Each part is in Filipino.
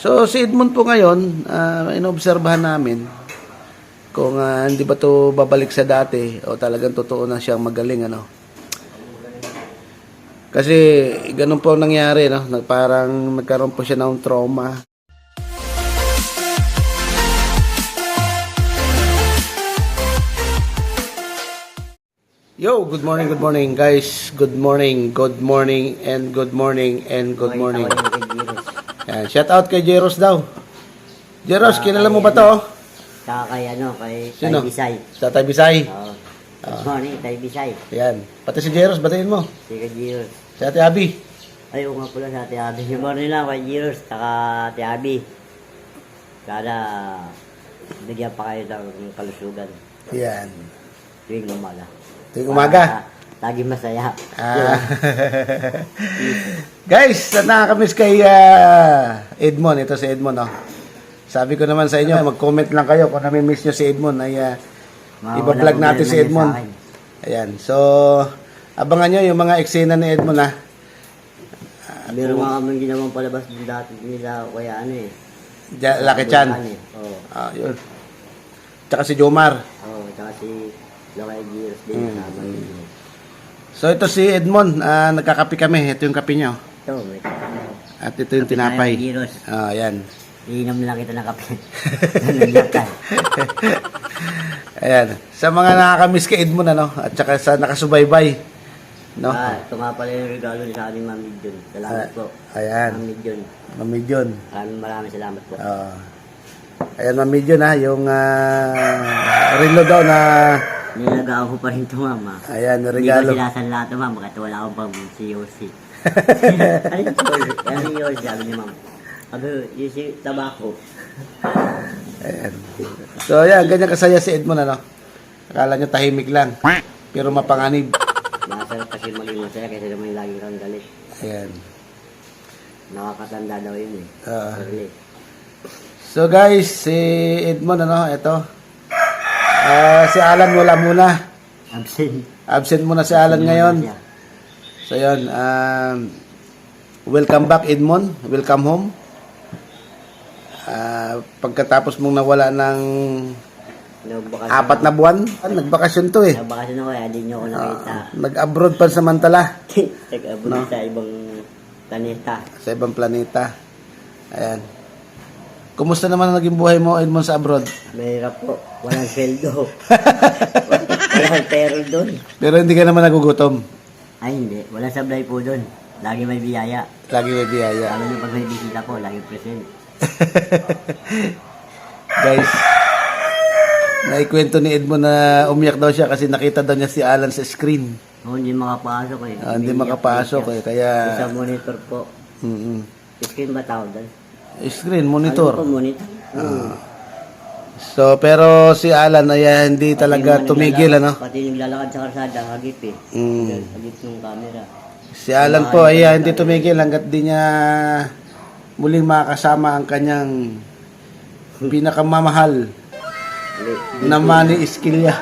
So, si Edmond po ngayon, uh, inobserbahan namin kung ah, hindi ba to babalik sa dati o talagang totoo na siyang magaling, ano. Kasi, ganun po ang nangyari, no? Parang nagkaroon po siya ng trauma. Yo, good morning, good morning, guys. Good morning, good morning, and good morning, and good morning. Yan, shout out kay Jeros daw. Jeros, kilala mo ba to? Saka kay ano, kay Sino? Tay Bisay. Sa Taybisay. Oo. Good morning, Tay Bisay. Yan. Pati si Jeros, batiin mo. Si Kay Giros. Si Ate Abby. Ay, oo nga pala sa Ate Abby. Good morning lang kay Giros, saka Ate Abby. Sana bigyan pa kayo ng kalusugan Yan. tuwing umaga. Tuwing umaga. Para Lagi masaya. Ah. Guys, nakakamiss kay ah, Edmond. Ito si Edmond, no? Sabi ko naman sa inyo, mag-comment lang kayo kung nami-miss nyo si Edmond. Ay, ah, Mga iba-vlog natin si Edmond. Ayan. So, abangan nyo yung mga eksena ni Edmond, ha? Meron mga kami ginawang palabas din dati nila, kaya ano eh. Ja- Lucky Chan. Eh. Oo. Ah, yun. Tsaka si Jomar. Oo, tsaka si Lokay Giros din. Mm. So, ito si Edmond. Ah, nagkakape kami. Ito yung kape nyo. Ito, may At ito yung tinapay. Giros. Ah, yan. Iinom lang kita ng kape. Ka. Ayan. Sa mga nakakamiss kay Edmond, ano? At saka sa nakasubaybay. No? Ah, ito nga pala yung regalo ni sa ating Ma'am Midyon. Salamat Ah, po. ayan. Ma'am Midyon. Mamid yun. Maraming maraming salamat po. Ah. ayan, mamid yun, ha? Yung ah, relo daw na... Nilagaw ko pa rin ito, Ma'am. Ayan, Hindi regalo. ko sinasanla ito, Ma'am. Bakit wala akong pang Yossi. Ano yung Yossi? Ano yung Yossi? Sabi ni Ma'am. Sabi, yung si tabako. Ayan. So, ayan, ganyan kasaya si Edmond, ano? Akala nyo tahimik lang. Pero mapanganib. Masarap kasi maging masaya kaysa naman yung lagi kang galit. Ayan. Nakakatanda daw yun eh. Ah. Early. So guys, si Edmond ano, ito. Ah, si Alan wala muna. Absent. Absent muna si Alan ngayon. Siya. So yun, um, welcome back Edmond. Welcome home. Ah, pagkatapos mong nawala ng Nagbakasyon. apat na buwan, ah, nagbakasyon to eh. Nagbakasyon ako kaya di nyo ako nakita. Nag-abroad pa samantala Nag-abot No. sa ibang planeta. sa ibang planeta. Ayan. Kumusta naman ang naging buhay mo, Edmond, sa abroad? Mahirap po. Walang sweldo. Walang pero doon. Pero hindi ka naman nagugutom. Ay hindi. Walang sablay po doon. Lagi may biyaya. Lagi may biyaya. Lalo na pag may bisita po, lagi present. Guys, naikwento ni Edmond na umiyak daw siya kasi nakita daw niya si Alan sa screen. Oo, hindi makapasok eh. Ah, hindi makapasok eh, kaya... Sa monitor po. Mm-mm. Screen ba tawag doon? Screen, Ano po monitor. monitor? So, pero si Alan ay ah, hindi talaga Pati yung tumigil, naglalakad- ano? Pati yung naglalakad sa karsada, hagip eh. Mm. Hagip ng camera. Si Alan po ay ah, hindi tumigil hanggat di niya muling makasama ang kanyang pinakamamahal Hindi. na money skill niya.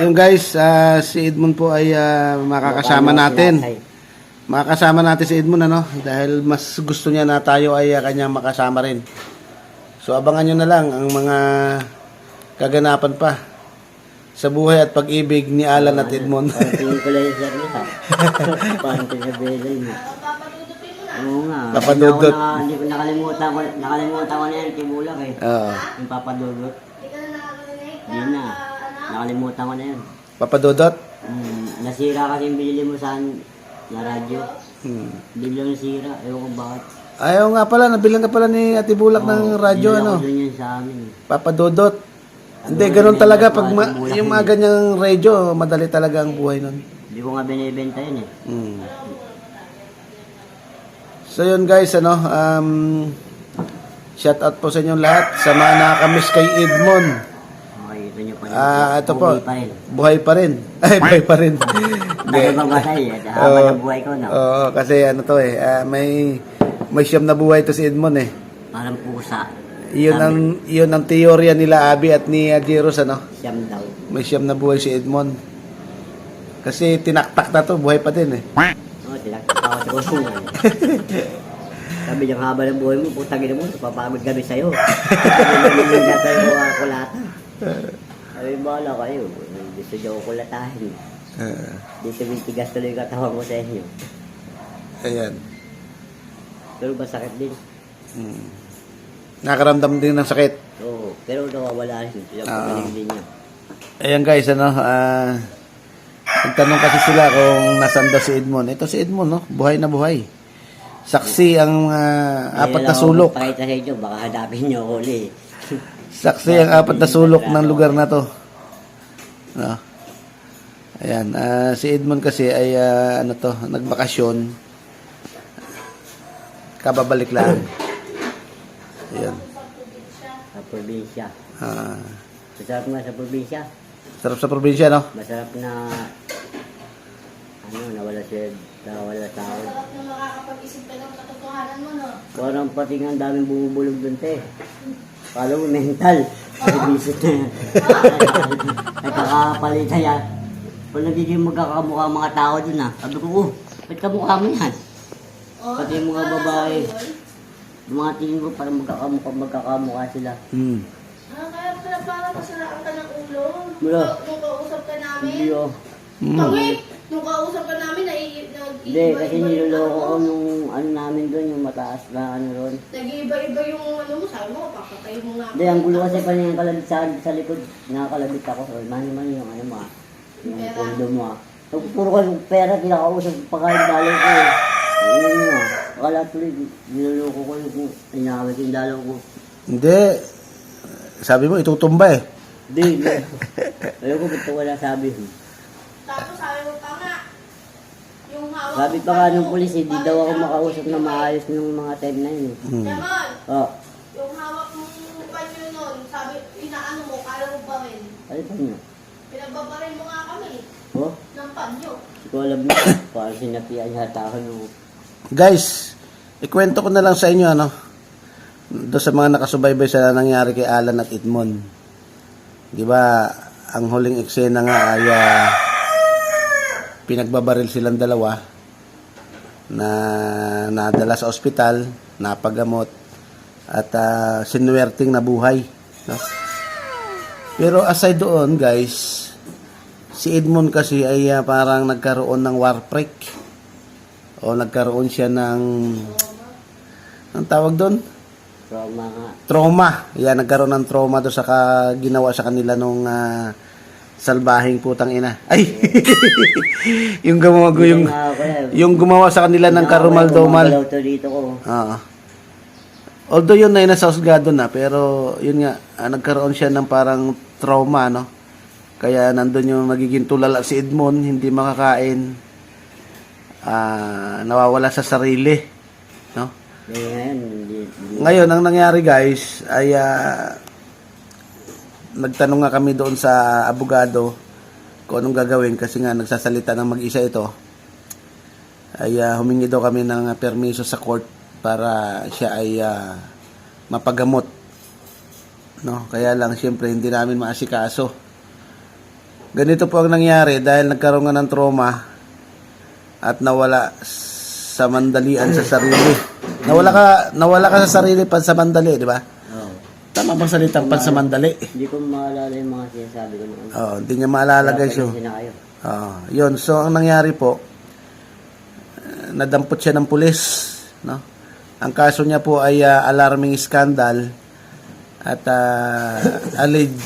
Yung guys, ah, si Edmond po ay ah, makakasama natin. Makakasama natin si Edmond ano dahil mas gusto niya na tayo ay uh, kanyang makasama rin. So abangan nyo na lang ang mga kaganapan pa sa buhay at pag-ibig ni Alan at Edmond. Parang ko lang yung niya. Parang yun eh. Oo nga. Papadudot. Hindi, ako na, hindi ko nakalimutan ko, nakalimutan ko na yan, tibulak eh. Oo. Yung papadudot. Hindi na. Nakalimutan ko na yun. Papadudot. Hmm, nasira kasi yung binili mo sa na radyo. Hmm. Biglang nasira. Ewan ko bakit. Ayaw nga pala, nabilang ka pala ni Ate Bulak ng radyo ano. din yun sa amin. Papadudot. Hindi, ganun talaga pag ma- yung mga ganyang radyo, madali talaga ang buhay nun. Hindi ko nga binibenta yun eh. Mm. So yun guys, ano, um, shout out po sa inyong lahat sa mga nakakamiss kay Edmond. Okay, ito nyo pa rin. Ah, ito po. Buhay pa rin. Buhay pa rin. Ay, buhay pa rin. Ano bang matay eh? Habang ang buhay ko, no? Oo, kasi ano to eh, ah, may may siyam na buhay to si Edmond eh. Parang pusa. Iyon ang iyon ang teorya nila Abi at ni uh, Jeros ano. Siyam daw. May siyam na buhay si Edmond. Kasi tinaktak na to, buhay pa din eh. Oo, tinakot ako sa kulungan. Sabi niya, haba ng buhay mo, putang ina mo, napapagod kami sa'yo. Sabi niya, hindi tayo mga kulata. Sabi, bahala kayo. Gusto niyo ako kulatahin. Ah, Dito mintigas tuloy yung katawan ko sa inyo. ayan. Pero masakit din. Hmm. Nakaramdam din ng sakit. Oo, pero nawawala rin. Ah. pagaling din niya. Ayan guys, ano, ah, nagtanong kasi sila kung nasan daw si Edmond. Ito si Edmond, no? Buhay na buhay. Saksi ang ah, apat na sulok. Pakita sa inyo, baka hanapin niyo ulit. Saksi ang apat na sulok ng lugar na to. No? Ayan, ah, si Edmond kasi ay ah, ano to, nagbakasyon. Kababalik lang. Ayan. Sa probinsya. Ah, Masarap nga sa probinsya. sarap sa probinsya, no? Masarap na ano, nawala siya, nawala sa akin. Sarap na makakapag-isip ka ng katotohanan mo, no? Parang pati nga ang daming bumubulog dun, te. Kala mo mental. Bisit na yan. Nagkakapalitan yan. Kung nagiging magkakamukha ang mga tao dun ah. Sabi ko, oh, ba't kamukha mo yan? Oh, Pati yung mga babae. Yung mga tingin ko parang magkakamukha, magkakamukha sila. Hmm. Ah, kaya pala parang masaraan ka ng ulo. Wala. Nung- Nung kausap ka namin. Hindi oh. Hmm. Tangik! Nung kausap ka namin, nai, nag Hindi, kasi niloloko ko nung ano namin doon, yung mataas na ano ron. Nag-iiba-iba yung ano mo, sabi mo, papatay mo nga. Hindi, ang gulo kasi pa niya yung kalabit sa, sa likod. Nakakalabit ako. So, mani-mani yung ano mo ah. Yung Pera. pondo mo ah. So, puro ka yung pera, kinakausap pa kayo dalaw ko eh. Ano ah. Akala tuloy, niloloko ko yung inawit yung dalaw ko. Hindi. Sabi mo, itutumba eh. Hindi, hindi. Ayoko, ba't ko wala sabi? Tapos sabi mo pa nga, yung hawak Sabi pa nga nung pulis, hindi daw ako makausap na mo, maayos nung mga time na yun. eh. Hmm. Naman, Oh, yung hawak mong panyo nun, sabi, inaano mo, kala mo pa rin. ano pa niyo? Pinagbabaril mo nga kami Oh, ng panyo. hindi ko alam na. Parang sinapian yata ako nung... Guys, ikwento ko na lang sa inyo ano. Doon sa mga nakasubaybay sa nangyari kay Alan at Edmond. 'Di ba? Ang huling eksena nga ay ah, pinagbabaril silang dalawa na nadala sa ospital, napagamot at uh, sinuwerting na buhay, no? Pero aside doon, guys, si Edmond kasi ay ah, parang nagkaroon ng war break o nagkaroon siya ng ang tawag doon? Trauma. Trauma. Yan nagkaroon ng trauma doon sa ka, ginawa sa kanila nung ah, salbahing putang ina. Ay! Yung gumawa yung yung gumawa sa kanila ng to dito ko. Oo. Although yun na yun nasa husgado na, pero yun nga, ah, nagkaroon siya ng parang trauma, no? Kaya nandun yung nagiging tulala si Edmond, hindi makakain, ah, nawawala sa sarili, no? Ngayon, ang nangyari guys, ay ah, nagtanong nga kami doon sa abogado kung anong gagawin kasi nga nagsasalita ng mag-isa ito. Ay ah, humingi daw kami ng permiso sa court para siya ay ah, mapagamot. No, kaya lang siyempre hindi namin maasikaso. Ganito po ang nangyari dahil nagkaroon nga ng trauma at nawala sa mandalian sa sarili. Nawala ka nawala ka sa sarili pan sa mandali, di ba? Oh. Tama bang salitang pan sa mandali? Hindi ko maalala yung mga sinasabi ko noon. Oh, hindi niya maalala guys yun. Kayo. Ah, yun. So, ang nangyari po, nadampot siya ng pulis, no? Ang kaso niya po ay ah, alarming scandal at ah, alleged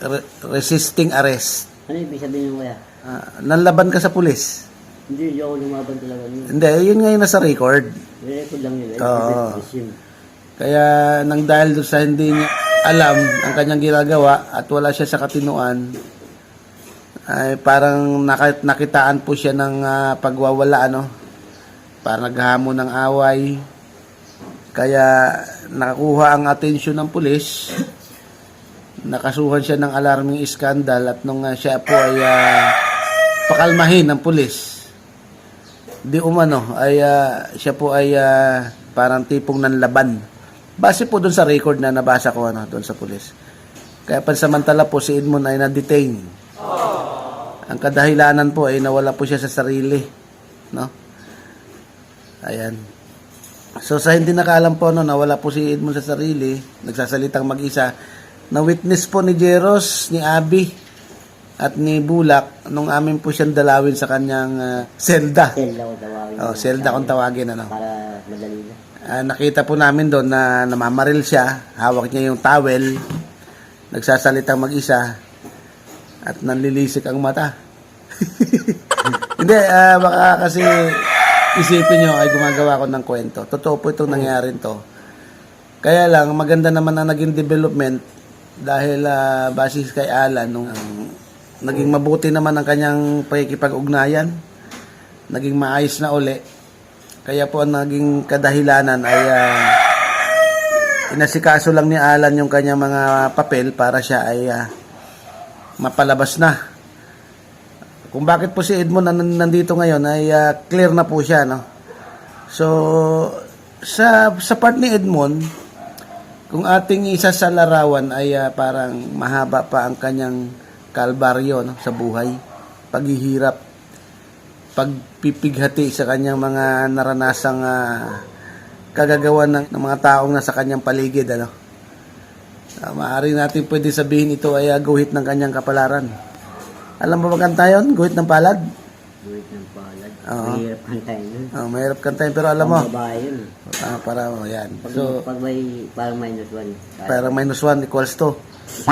re- resisting arrest. Ano ibig sabihin ng kuya? Ah, nanlaban ka sa pulis. Hindi, hindi ako lumaban talaga niyo. Hindi, yun nga yung nasa record. Record lang yun. Oo. Kaya nang dahil doon sa hindi niya alam ang kanyang ginagawa at wala siya sa katinuan, ay parang nakitaan po siya ng ah, pagwawala ano. Parang naghamon ng away. Kaya nakakuha ang atensyon ng pulis. Nakasuhan siya ng alarming scandal at nung ah, siya po ay ah, pakalmahin ng pulis. Di umano ay ah, siya po ay ah, parang tipong nanlaban. Base po doon sa record na nabasa ko ano doon sa pulis. Kaya pansamantala po si Edmond ay na-detain. Ang kadahilanan po ay nawala po siya sa sarili, no? Ayan. So sa hindi nakaalam po no, nawala po si Edmond sa sarili, nagsasalitang mag-isa, na witness po ni Jeros, ni Abi, at ni Bulak nung amin po siyang dalawin sa kanyang ah, selda. Sel daw tawagin. Oh, selda kung tawagin ano. Para madali na. Ah, nakita po namin doon na namamaril siya, hawak niya yung towel, nagsasalitang mag-isa, at nanlilisik ang mata. Hindi, ah, baka kasi isipin nyo ay gumagawa ko ng kwento. Totoo po itong nangyari to. Kaya lang, maganda naman ang naging development dahil ah, basis kay Alan, nung naging mabuti naman ang kanyang pakikipag-ugnayan, naging maayos na uli. Kaya po ang naging kadahilanan ay ah, inasikaso lang ni Alan yung kanyang mga papel para siya ay ah, mapalabas na. Kung bakit po si Edmond nan- nandito ngayon ay ah, clear na po siya no. So sa sa part ni Edmond kung ating isa sa larawan ay ah, parang mahaba pa ang kanyang kalbaryo no, sa buhay, paghihirap, pagpipighati sa kanyang mga naranasang ah, kagagawa ng, ng mga taong nasa kanyang paligid ano. Uh, maaari natin pwede sabihin ito ay ah, guhit ng kanyang kapalaran. Alam mo ba kanta yun? Guhit ng palad? Buwit ng palad. Oo. Mahirap kantayin yun. Oh, mahirap kantahin pero alam mo. Pang babae yun. Ah, para oh, yan. Pag, So, pag may parang minus one. parang minus 1 equals 2.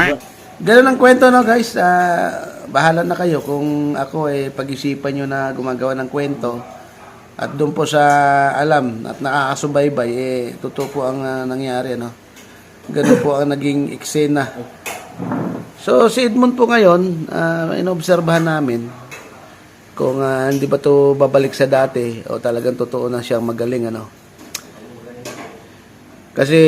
Ganun ang kwento no guys. Ah, bahala na kayo kung ako eh pag-isipan nyo na gumagawa ng kwento at doon po sa alam at nakakasubaybay eh totoo po ang ah, nangyari no. Ganun po ang naging eksena. So si Edmond po ngayon, uh, inobserbahan namin kung ah, hindi ba to babalik sa dati o talagang totoo na siyang magaling ano. Kasi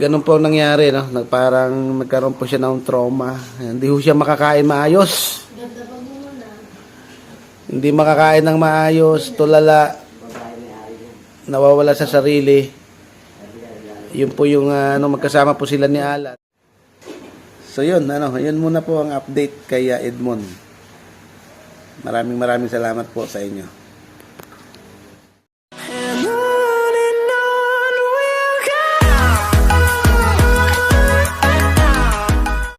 ganun po ang nangyari, no? Parang nagkaroon po siya ng trauma. Hindi ho siya makakain maayos. Hindi makakain ng maayos, tulala, nawawala sa sarili. Yun po yung ah, ano, magkasama po sila ni Alan. So yun, ano, yun muna po ang update kay ah, Edmond. Maraming maraming salamat po sa inyo.